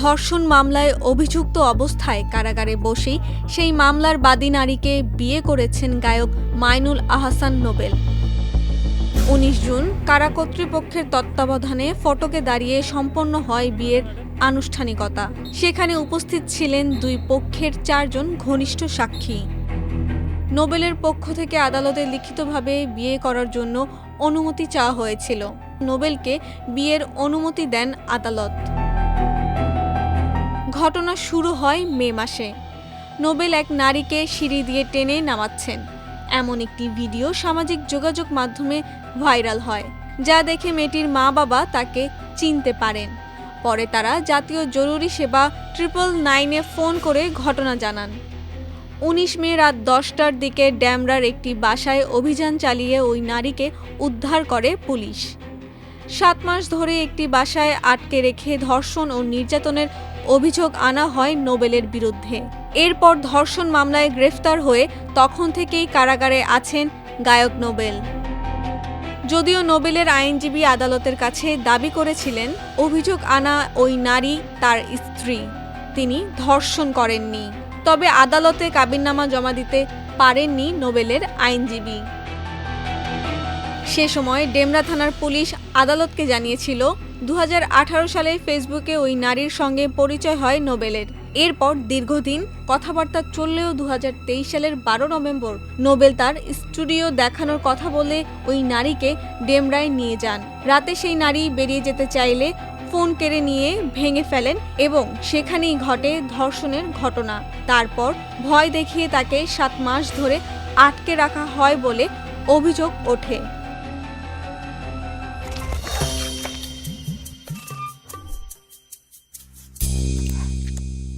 ধর্ষণ মামলায় অভিযুক্ত অবস্থায় কারাগারে বসেই সেই মামলার বাদী নারীকে বিয়ে করেছেন গায়ক মাইনুল আহসান নোবেল। উনিশ জুন কারা কর্তৃপক্ষের তত্ত্বাবধানে ফটকে দাঁড়িয়ে সম্পন্ন হয় বিয়ের আনুষ্ঠানিকতা। সেখানে উপস্থিত ছিলেন দুই পক্ষের চারজন ঘনিষ্ঠ সাক্ষী। নোবেলের পক্ষ থেকে আদালতে লিখিতভাবে বিয়ে করার জন্য অনুমতি চাওয়া হয়েছিল। নোবেলকে বিয়ের অনুমতি দেন আদালত। ঘটনা শুরু হয় মে মাসে। নোবেল এক নারীকে সিঁড়ি দিয়ে টেনে নামাচ্ছেন। এমন একটি ভিডিও সামাজিক যোগাযোগ মাধ্যমে ভাইরাল হয়, যা দেখে মেয়েটির মা বাবা তাকে চিনতে পারেন। পরে তারা জাতীয় জরুরি সেবা ট্রিপল নাইনে ফোন করে ঘটনা জানান। উনিশ মে রাত দশটার দিকে ড্যামরার একটি বাসায় অভিযান চালিয়ে ওই নারীকে উদ্ধার করে পুলিশ। সাত মাস ধরে একটি বাসায় আটকে রেখে ধর্ষণ ও নির্যাতনের অভিযোগ আনা হয় নোবেলের বিরুদ্ধে। এরপর ধর্ষণ মামলায় গ্রেফতার হয়ে তখন থেকেই কারাগারে আছেন গায়ক নোবেল। যদিও নোবেলের আইনজীবী আদালতের কাছে দাবি করেছিলেন, অভিযোগ আনা ওই নারী তার স্ত্রী। তিনি ধর্ষণ করেননি। তবে আদালতে কাবিননামা জমা দিতে পারেননি নোবেলের আইনজীবী। সে সময় ডেমরা থানার পুলিশ আদালতকে জানিয়েছিল দু হাজার আঠারো সালে ফেসবুকে ওই নারীর সঙ্গে পরিচয় হয় নোবেলের। এরপর দীর্ঘদিন কথাবার্তা চললেও দু হাজার তেইশ সালের বারো নভেম্বর নোবেল তার স্টুডিও দেখানোর কথা বলে ওই নারীকে ডেমরায় নিয়ে যান। রাতে সেই নারী বেরিয়ে যেতে চাইলে ফোন কেড়ে নিয়ে ভেঙে ফেলেন এবং সেখানেই ঘটে ধর্ষণের ঘটনা। তারপর ভয় দেখিয়ে তাকে সাত মাস ধরে আটকে রাখা হয় বলে অভিযোগ ওঠে।